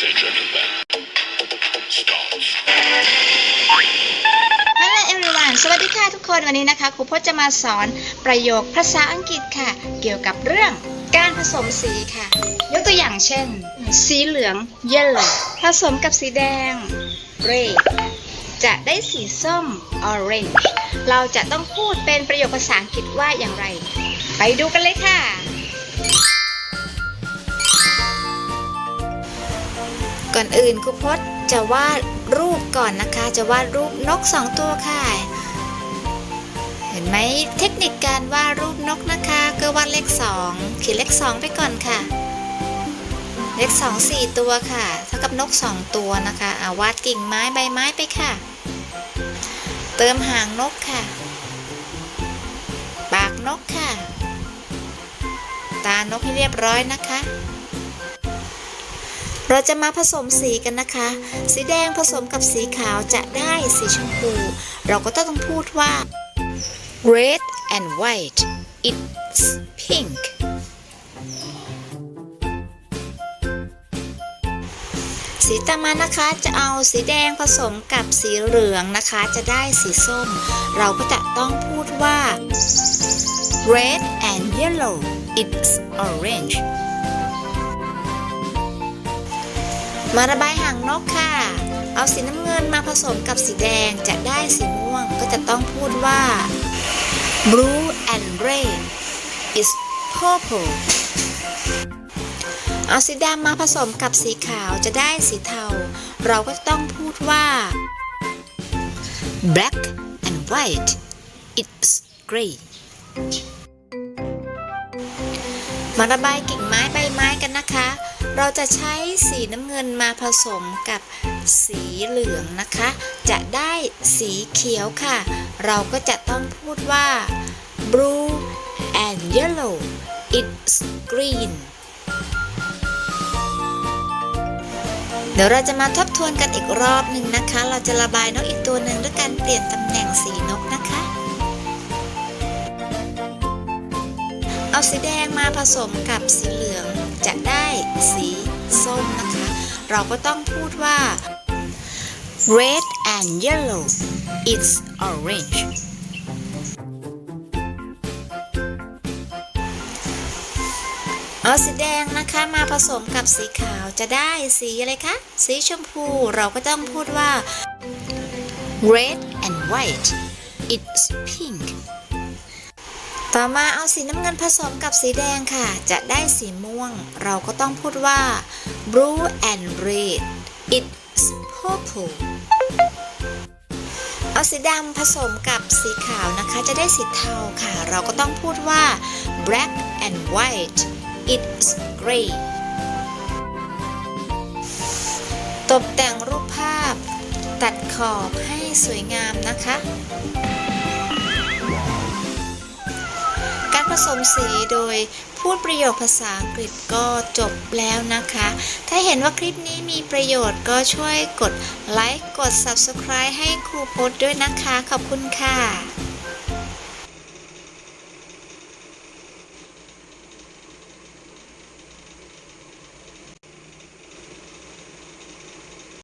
Ladies and gentlemen, start. Hello everyone สวัสดีค่ะทุกคนวันนี้นะคะครูพจน์จะมาสอนประโยคภาษาอังกฤษค่ะ เกี่ยวกับเรื่องการผสมสีค่ะ ยกตัวอย่างเช่น สีเหลือง yellow ผสมกับสีแดง red จะได้สีส้ม orange เราจะต้องพูดเป็นประโยคภาษาอังกฤษว่าอย่างไร ไปดูกันเลยค่ะ ก่อนอื่นครูพจน์จะวาดรูปก่อนนะคะ จะวาดรูปนกสองตัวค่ะ เห็นไหมเทคนิคการวาดรูปนกนะคะ ก็วาดเลขสองเขียนเลขสองไปก่อนค่ะ เลขสองสี่ตัวค่ะ เท่ากับนกสองตัวนะคะอาวาดกิ่งไม้ใบไม้ไปค่ะ เติมหางนกค่ะ ปากนกค่ะ ตานกให้เรียบร้อยนะคะ เราจะมาผสมสีกันนะคะ สีแดงผสมกับสีขาวจะได้สีชมพู เราก็ต้องพูดว่า red and white it's pink สีต่อมานะคะจะเอาสีแดงผสมกับสีเหลืองนะคะ จะได้สีส้ม เราก็จะต้องพูดว่า red and yellow it's orange มาระบายหางนกค่ะ เอาสีน้ำเงินมาผสมกับสีแดงจะได้สีม่วงก็จะต้องพูดว่า blue and red is purple เอาสีดำมาผสมกับสีขาวจะได้สีเทา เราก็ต้องพูดว่า black and white it's gray มาระบายกิ่งไม้ใบไม้กันนะคะ เราจะใช้สีน้ำเงินมาผสมกับสีเหลืองนะคะ จะได้สีเขียวค่ะ เราก็จะต้องพูดว่า blue and yellow it's green เดี๋ยวเราจะมาทบทวนกันอีกรอบหนึ่งนะคะ เราจะระบายนกอีกตัวหนึ่งด้วยการเปลี่ยนตำแหน่งสีนกนะคะ เอาสีแดงมาผสมกับสีเหลือง จะได้สีส้มนะคะ เราก็ต้องพูดว่า red and yellow it's orange เอาสีแดงนะคะมาผสมกับสีขาวจะได้สีอะไรคะ สีชมพูเราก็ต้องพูดว่า red and white it's pink ต่อมาเอาสีน้ำเงินผสมกับสีแดงค่ะ จะได้สีม่วง เราก็ต้องพูดว่า blue and red it's purple เอาสีดำผสมกับสีขาวนะคะ จะได้สีเทาค่ะ เราก็ต้องพูดว่า black and white it's gray ตกแต่งรูปภาพ ตัดขอบให้สวยงามนะคะ ผสมสีโดยพูดประโยคภาษาอังกฤษก็จบแล้วนะคะ ถ้าเห็นว่าคลิปนี้มีประโยชน์ก็ช่วยกดไลค์ กด Subscribe ให้ครูโพสต์ด้วยนะคะ ขอบคุณค่ะ